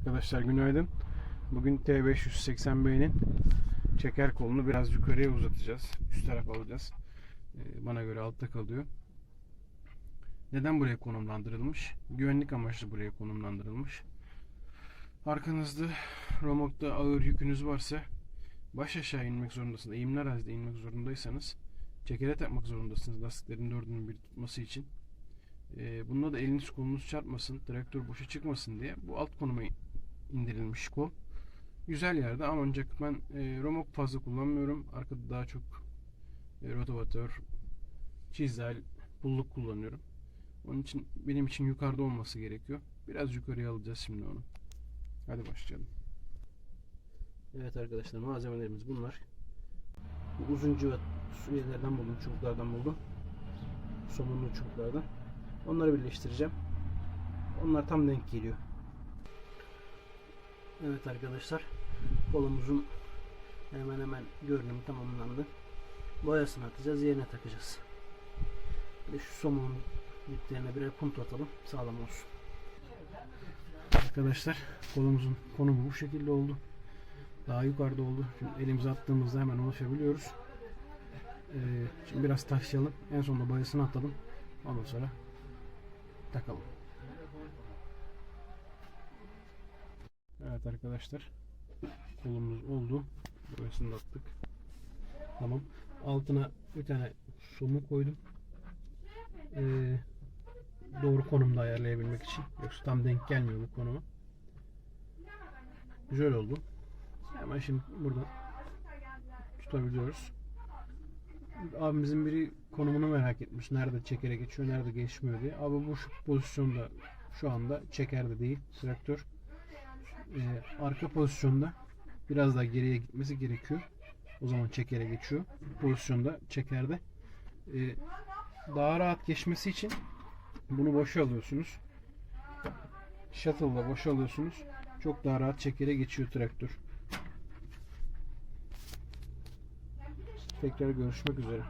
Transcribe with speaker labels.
Speaker 1: Arkadaşlar günaydın. Bugün T580B'nin çeker kolunu biraz yukarıya uzatacağız. Üst taraf alacağız. Ee, Bana göre altta kalıyor. Neden buraya konumlandırılmış? Güvenlik amaçlı buraya konumlandırılmış. Arkanızda romokta ağır yükünüz varsa baş aşağı inmek zorundasınız. Eğimli arazide inmek zorundaysanız çekere takmak zorundasınız lastiklerin dördünün bir tutması için. Ee, bunda da eliniz kolunuz çarpmasın, traktör boşa çıkmasın diye bu alt konuma indirilmiş kol. Güzel yerde ama ancak ben e, romok fazla kullanmıyorum. Arkada daha çok e, rotavatör, çizel, pulluk kullanıyorum. Onun için benim için yukarıda olması gerekiyor. Biraz yukarıya alacağız şimdi onu. Hadi başlayalım. Evet arkadaşlar malzemelerimiz bunlar. Bu uzun cıvat üyelerden buldum, çubuklardan buldum. Somunlu çubuklardan. Onları birleştireceğim. Onlar tam denk geliyor. Evet arkadaşlar. Kolumuzun hemen hemen görünümü tamamlandı. Boyasını atacağız. Yerine takacağız. Bir şu somunun diplerine birer punto atalım. Sağlam olsun. Arkadaşlar kolumuzun konumu bu şekilde oldu. Daha yukarıda oldu. Şimdi elimize attığımızda hemen ulaşabiliyoruz. Ee, şimdi biraz taşıyalım. En sonunda boyasını atalım. Ondan sonra takalım. Evet arkadaşlar. Kolumuz oldu. Boyasını da attık. Tamam. Altına bir tane somu koydum. Ee, doğru konumda ayarlayabilmek için. Yoksa tam denk gelmiyor bu konuma. Güzel oldu. Hemen şimdi burada tutabiliyoruz. Abimizin biri konumunu merak etmiş. Nerede çekere geçiyor, nerede geçmiyor diye. Abi bu pozisyonda şu anda çekerde değil traktör. Ee, arka pozisyonda biraz daha geriye gitmesi gerekiyor. O zaman çekere geçiyor. Pozisyonda çekerde. Ee, daha rahat geçmesi için bunu boşa alıyorsunuz. Shuttle'da boşa alıyorsunuz. Çok daha rahat çekere geçiyor traktör. Tekrar görüşmek üzere.